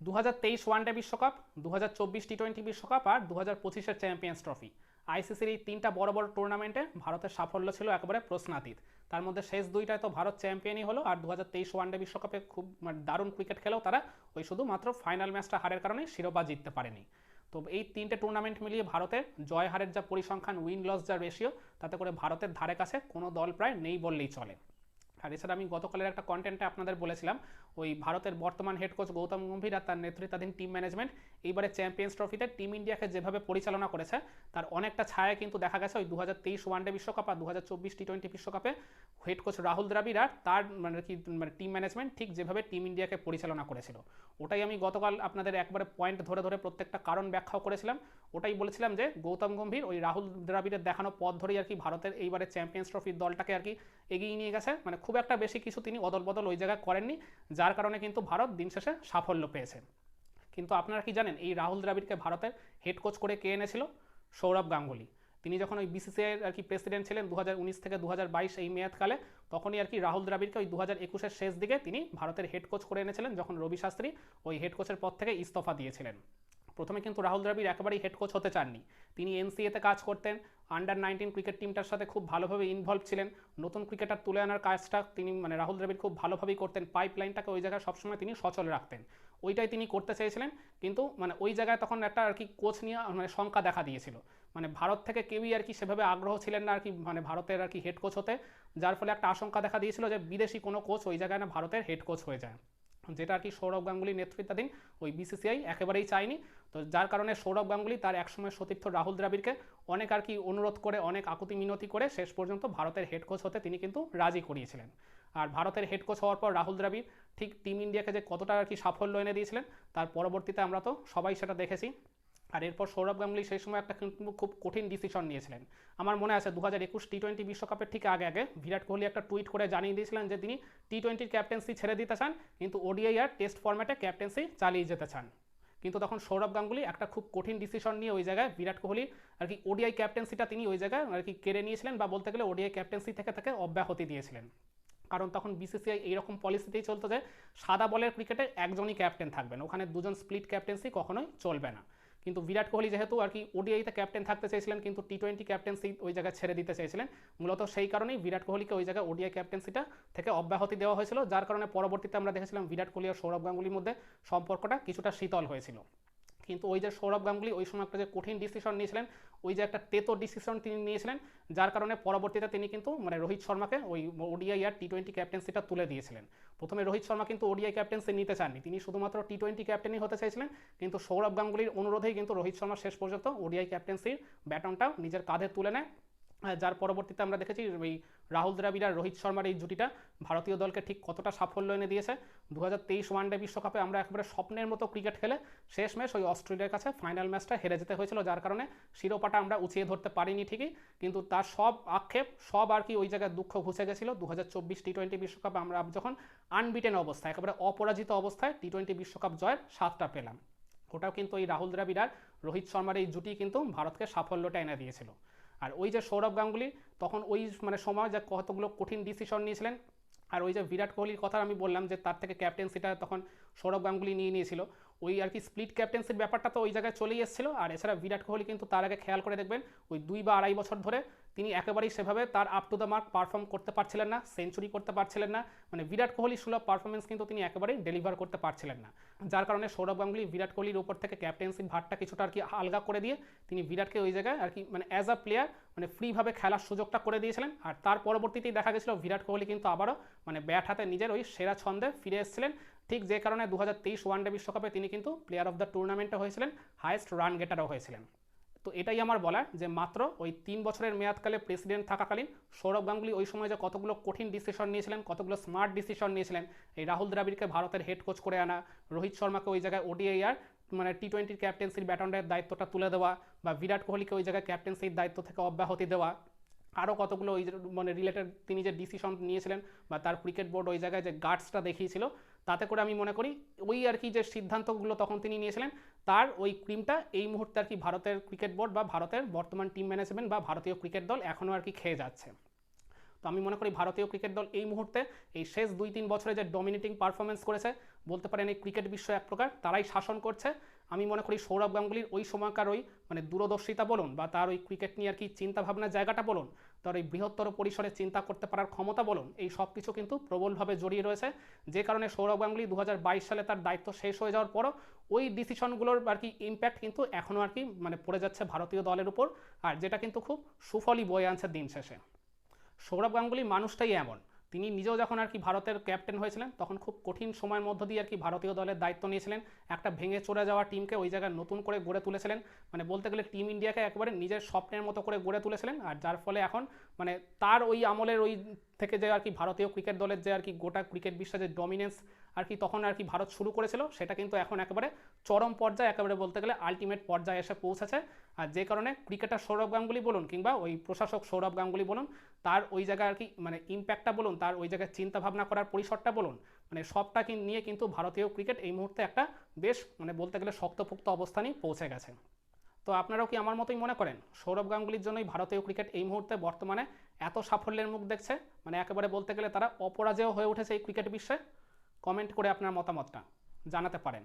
দু হাজার তেইশ ওয়ানডে বিশ্বকাপ দু হাজার চব্বিশ টি টোয়েন্টি বিশ্বকাপ আর দু হাজার পঁচিশের চ্যাম্পিয়ন্স ট্রফি। আইসিসির এই তিনটা বড় বড় টুর্নামেন্টে ভারতের সাফল্য ছিল একেবারে প্রশ্নাতীত। তার মধ্যে শেষ দুইটায় তো ভারত চ্যাম্পিয়নই হলো আর দু হাজার তেইশ ওয়ানডে বিশ্বকাপে খুব মানে দারুণ ক্রিকেট খেলেও তারা ওই শুধুমাত্র ফাইনাল ম্যাচটা হারের কারণে শিরোপা জিততে পারেনি। তো এই তিনটে টুর্নামেন্ট মিলিয়ে ভারতের জয় হারের যা পরিসংখ্যান উইন লস যা রেশিও তাতে করে ভারতের ধারে কাছে কোনো দল প্রায় নেই বললেই চলে। আর এছাড়া আমি গতকালের একটা কন্টেন্টে আপনাদের বলেছিলাম, ওই ভারতের বর্তমান হেড কোচ গৌতম গম্ভীর আর তার নেতৃত্বাধীন টিম ম্যানেজমেন্ট এইবারে চ্যাম্পিয়ন্স ট্রফিতে টিম ইন্ডিয়াকে যেভাবে পরিচালনা করেছে, তার অনেকটা ছায়া কিন্তু দেখা গেছে ওই দু হাজার তেইশ ওয়ানডে বিশ্বকাপ আর দু হাজার চব্বিশ টি টোয়েন্টি বিশ্বকাপে হেড কোচ রাহুল দ্রাবিড় আর তার মানে কি মানে টিম ম্যানেজমেন্ট ঠিক যেভাবে টিম ইন্ডিয়াকে পরিচালনা করেছিল। ওটাই আমি গতকাল আপনাদের একবারে পয়েন্ট ধরে ধরে প্রত্যেকটা কারণ ব্যাখ্যাও করেছিলাম। ওটাই বলেছিলাম যে গৌতম গম্ভীর ওই রাহুল দ্রাবিড়ের দেখানো পথ ধরেই আর কি ভারতের এইবারে চ্যাম্পিয়ন্স ট্রফির দলটাকে আর কি এগিয়ে নিয়ে গেছে। মানে খুব একটা বেশি কিছু তিনি অদল বদল ওই জায়গায় করেননি, যার কারণে কিন্তু ভারত দিন শেষে সাফল্য পেয়েছে। কিন্তু আপনারা কি জানেন, এই রাহুল দ্রাবিড়কে ভারতের হেড কোচ করে কে এনেছিল? সৌরভ গাঙ্গুলি। তিনি যখন ওই বিসিসিআই আর কি প্রেসিডেন্ট ছিলেন দু হাজার উনিশ থেকে দু হাজার বাইশ এই মেয়াদকালে, তখনই আর কি রাহুল দ্রাবিড়কে ওই দু শেষ দিকে তিনি ভারতের হেড কোচ করে এনেছিলেন, যখন রবি শাস্ত্রী ওই হেড কোচের পদ থেকে ইস্তফা দিয়েছিলেন। প্রথমে কিন্তু রাহুল দ্রাবিড় একেবারেই হেড কোচ হতে চাননি। তিনি এনসিএতে কাজ করতেন আন্ডার নাইনটিন ক্রিকেট টিমটার সাথে খুব ভালোভাবে ইনভলভ ছিলেন। নতুন ক্রিকেটার তুলে আনার কাজটা তিনি মানে রাহুল দ্রাবিড় খুব ভালোভাবেই করতেন। পাইপ লাইনটাকে ওই জায়গায় সবসময় তিনি সচল রাখতেন। ওইটাই তিনি করতে চেয়েছিলেন। কিন্তু মানে ওই জায়গায় তখন একটা আর কি কোচ নিয়ে মানে শঙ্কা দেখা দিয়েছিল। মানে ভারত থেকে কেউই আর কি সেভাবে আগ্রহ ছিলেন না আর কি মানে ভারতের আর কি হেড কোচ হতে। যার ফলে একটা আশঙ্কা দেখা দিয়েছিল যে বিদেশি কোনো কোচ ওই জায়গায় না ভারতের হেড কোচ হয়ে যায়। যেটা আর কি সৌরভ গাঙ্গুলি নেতৃত্বাধীন ওই বিসিসিআই একেবারেই চায়নি। তো যার কারণে সৌরভ গাঙ্গুলি তার একসময় সতীর্থ রাহুল দ্রাবিড়কে অনেক আর কি অনুরোধ করে, অনেক আকুতি মিনতি করে শেষ পর্যন্ত ভারতের হেড কোচ হতে তিনি কিন্তু রাজি করিয়েছিলেন। আর ভারতের হেড কোচ হওয়ার পর রাহুল দ্রাবিড় ঠিক টিম ইন্ডিয়াকে যে কতটা আর কি সাফল্য এনে দিয়েছিলেন, তার পরবর্তীতে আমরা তো সবাই সেটা দেখেছি। আর এরপর সৌরভ গাঙ্গুলি সেই সময় একটা কিন্তু খুব কঠিন ডিসিশন নিয়েছিলেন। আমার মনে আছে দু হাজার একুশ টি টোয়েন্টি বিশ্বকাপের ঠিক আগে আগে বিরাট কোহলি একটা টুইট করে জানিয়ে দিয়েছিলেন যে তিনি টি টোয়েন্টির ক্যাপ্টেন্সি ছেড়ে দিতে চান, কিন্তু ওডিআই আর টেস্ট ফর্ম্যাটে ক্যাপ্টেন্সি চালিয়ে যেতে চান। কিন্তু তখন সৌরভ গাঙ্গুলি একটা খুব কঠিন ডিসিশন নিয়ে ওই জায়গায় বিরাট কোহলি আর কি ওডিআই ক্যাপ্টেন্সিটা তিনি ওই জায়গায় আর কি কেড়ে নিয়েছিলেন বা বলতে গেলে ওডিআই ক্যাপ্টেন্সি থেকে তাকে অব্যাহতি দিয়েছিলেন। কারণ তখন বিসিসিআই এইরকম পলিসিতেই চলতো যে সাদা বলের ক্রিকেটে একজনই ক্যাপ্টেন থাকবেন, ওখানে দুজন স্প্লিট ক্যাপ্টেন্সি কখনোই চলবে না। কিন্তু বিরাট কোহলি যেহেতু আর কি ওডিআইতে ক্যাপ্টেন থাকতে চেয়েছিলেন, কিন্তু টি টোয়েন্টি ক্যাপ্টেন্সি ওই জায়গায় ছেড়ে দিতে চেয়েছিলেন। মূলত সেই কারণেই বিরাট কোহলিকে ওই জায়গায় ওডিআই ক্যাপ্টেন্সিটা থেকে অব্যাহতি দেওয়া হয়েছিল, যার কারণে পরবর্তীতে আমরা দেখেছিলাম বিরাট কোহলি আর সৌরভ গাঙ্গুলির মধ্যে সম্পর্কটা কিছুটা শীতল হয়েছিল। কিন্তু ওই যে সৌরভ গাঙ্গুলি ওই সময় একটা যে কঠিন ডিসিশন নিয়েছিলেন, ওই যে একটা তেতো ডিসিশন তিনি নিয়েছিলেন, যার কারণে পরবর্তীতে তিনি কিন্তু মানে রোহিত শর্মাকে ওই ওডিআই আর টি টোয়েন্টি ক্যাপ্টেন্সিটা তুলে দিয়েছিলেন। প্রথমে রোহিত শর্মা কিন্তু ওডিআই ক্যাপ্টেন্সি নিতে চাননি। তিনি শুধুমাত্র টি টোয়েন্টি ক্যাপ্টেনই হতে চাইছিলেন, কিন্তু সৌরভ গাঙ্গুলির অনুরোধেই কিন্তু রোহিত শর্মা শেষ পর্যন্ত ওডিআই ক্যাপ্টেন্সির ব্যাটনটা নিজের কাঁধে তুলে নেয়। যার পরবর্তীতে আমরা দেখেছি ওই রাহুল দ্রাবিড় আর রোহিত শর্মার এই জুটিটা ভারতীয় দলকে ঠিক কতটা সাফল্য এনে দিয়েছে। দু হাজার তেইশ ওয়ানডে বিশ্বকাপে আমরা একেবারে স্বপ্নের মতো ক্রিকেট খেলে শেষ ম্যাচ ওই অস্ট্রেলিয়ার কাছে ফাইনাল ম্যাচটা হেরে যেতে হয়েছিল, যার কারণে শিরোপাটা আমরা উঁচিয়ে ধরতে পারিনি ঠিকই, কিন্তু তার সব আক্ষেপ, সব আর কি ওই জায়গায় দুঃখ ঘুষে গেছিল। দু হাজার চব্বিশ টি টোয়েন্টি বিশ্বকাপে আমরা যখন আনবিটেন অবস্থায়, একেবারে অপরাজিত অবস্থায় টি টোয়েন্টি বিশ্বকাপ জয়ের স্বাদটা পেলাম। ওটাও কিন্তু ওই রাহুল দ্রাবিড় আর রোহিত শর্মার এই জুটি কিন্তু ভারতকে সাফল্যটা এনে দিয়েছিল। আর ওই যে সৌরভ গাঙ্গুলি, তখন ওই মানে সময় যে কতগুলো কঠিন ডিসিশন নিয়েছিলেন, আর ওই যে বিরাট কোহলির কথা আমি বললাম যে তার থেকে ক্যাপ্টেন্সিটা তখন সৌরভ গাঙ্গুলি নিয়ে নিয়েছিল। ওই আর কি স্প্লিট ক্যাপ্টেন্সির ব্যাপারটা তো ওই জায়গায় চলেই এসেছিল, আর এছাড়া বিরাট কোহলি কিন্তু তার আগে খেয়াল করে দেখবেন, ওই দুই বা আড়াই বছর ধরে তিনি একেবারেই সেভাবে তার up to the mark perform করতে পারছিলেন না সেঞ্চুরি করতে পারছিলেন না মানে বিরাট কোহলি সুলভ পারফরমেন্স কিন্তু তিনি একেবারেই ডেলিভার করতে পারছিলেন না। যার কারণে সৌরভ গাঙ্গুলি বিরাট কোহলির উপর থেকে ক্যাপ্টেন্সির ভারটা কিছুটা আর কি আলগা করে দিয়ে তিনি বিরাটকে ওই জায়গায় আর কি মানে অ্যাজ আ প্লেয়ার মানে ফ্রিভাবে খেলার সুযোগটা করে দিয়েছিলেন। আর তার পরবর্তীতেই দেখা গেছিল বিরাট কোহলি কিন্তু আবারও মানে ব্যাট হাতে নিজের ওই সেরা ছন্দে ফিরে এসেছিলেন। ঠিক যে কারণে দু হাজার তেইশ ওয়ানডে বিশ্বকাপে তিনি কিন্তু প্লেয়ার অফ দ্য টুর্নামেন্টে হয়েছিলেন হায়েস্ট রান গেটারও হয়েছিলেন। তো এটাই আমার বলার যে মাত্র ওই তিন বছরের মেয়াদকালে প্রেসিডেন্ট থাকাকালীন সৌরভ গাঙ্গুলি ওই সময় যে কতগুলো কঠিন ডিসিশন নিয়েছিলেন, কতগুলো স্মার্ট ডিসিশন নিয়েছিলেন, এই রাহুল দ্রাবিড়কে ভারতের হেড কোচ করে আনা, রোহিত শর্মাকে ওই জায়গায় ওডিআই আর মানে টি টোয়েন্টির ক্যাপ্টেন্সির ব্যাটনের দায়িত্বটা তুলে দেওয়া বা বিরাট কোহলিকে ওই জায়গায় ক্যাপ্টেন্সির দায়িত্ব থেকে অব্যাহতি দেওয়া, আরও কতগুলো ওই মানে রিলেটেড তিনি যে ডিসিশন নিয়েছিলেন বা তার ক্রিকেট বোর্ড ওই জায়গায় যে গার্ডসটা দেখিয়েছিল, তাতে করে আমি মনে করি ওই আর কি যে সিদ্ধান্তগুলো তখন তিনি নিয়েছিলেন তার ওই ক্রিমটা এই মুহূর্তে আর কি ভারতের ক্রিকেট বোর্ড বা ভারতের বর্তমান টিম ম্যানেজমেন্ট বা ভারতীয় ক্রিকেট দল এখনও আর কি খেয়ে যাচ্ছে। তো আমি মনে করি ভারতীয় ক্রিকেট দল এই মুহূর্তে এই শেষ দুই তিন বছরে যে ডমিনেটিং পারফরমেন্স করেছে, বলতে পারেন এই ক্রিকেট বিশ্ব এক প্রকার, তারাই শাসন করছে। আমি মনে করি সৌরভ গাঙ্গুলির ওই সময়কার ওই মানে দূরদর্শিতা বলুন বা তার ওই ক্রিকেট নিয়ে আর কি চিন্তাভাবনার জায়গাটা বলুন, তার ওই বৃহত্তর পরিসরে চিন্তা করতে পারার ক্ষমতা বলুন, এই সব কিছু কিন্তু প্রবলভাবে জড়িয়ে রয়েছে। যে কারণে সৌরভ গাঙ্গুলি দু হাজার বাইশ সালে তার দায়িত্ব শেষ হয়ে যাওয়ার পরও ওই ডিসিশনগুলোর আর কি ইম্প্যাক্ট কিন্তু এখনও আর কি মানে পড়ে যাচ্ছে ভারতীয় দলের উপর। আর যেটা কিন্তু খুব সুফলই বয়ে আনছে দিন শেষে। সৌরভ গাঙ্গুলি মানুষটাই এমন। তিনি নিজেও যখন আর কি ভারতের ক্যাপ্টেন হয়েছিলেন, তখন খুব কঠিন সময়ের মধ্য দিয়ে আর কি ভারতীয় দলের দায়িত্ব নিয়েছিলেন। একটা ভেঙে চড়ে যাওয়া টিমকে ওই জায়গায় নতুন করে গড়ে তুলেছিলেন। মানে বলতে গেলে টিম ইন্ডিয়াকে একেবারে নিজের স্বপ্নের মতো করে গড়ে তুলেছিলেন। আর যার ফলে এখন মানে তার ওই আমলের ওই থেকে যে আর কি ভারতীয় ক্রিকেট দলের যে আর কি গোটা ক্রিকেট বিশ্বে যে ডমিনেন্স আর কি তখন আর কি ভারত শুরু করেছিল, সেটা কিন্তু এখন একেবারে চরম পর্যায়ে একেবারে বলতে গেলে আলটিমেট পর্যায়ে এসে পৌঁছেছে। আর যে কারণে ক্রিকেটার সৌরভ গাঙ্গুলি বলুন কিংবা ওই প্রশাসক সৌরভ গাঙ্গুলি বলুন, তার ওই জায়গায় আর কি মানে ইম্প্যাক্টটা বলুন, তার ওই জায়গায় চিন্তা ভাবনা করার পরিসরটা বলুন মানে সবটা নিয়ে কিন্তু ভারতীয় ক্রিকেট এই মুহূর্তে একটা বেশ মানে বলতে গেলে শক্তপোক্ত অবস্থানেই পৌঁছে গেছে। তো আপনারাও কি আমার মতোই মনে করেন? সৌরভ গাঙ্গুলির জন্যই ভারতীয় ক্রিকেট এই মুহূর্তে বর্তমানে এত সাফল্যের মুখ দেখছে? মানে একেবারে বলতে গেলে তারা অপরাজেয় হয়ে উঠেছে এই ক্রিকেট বিশ্বে? কমেন্ট করে আপনার মতামতটা জানাতে পারেন।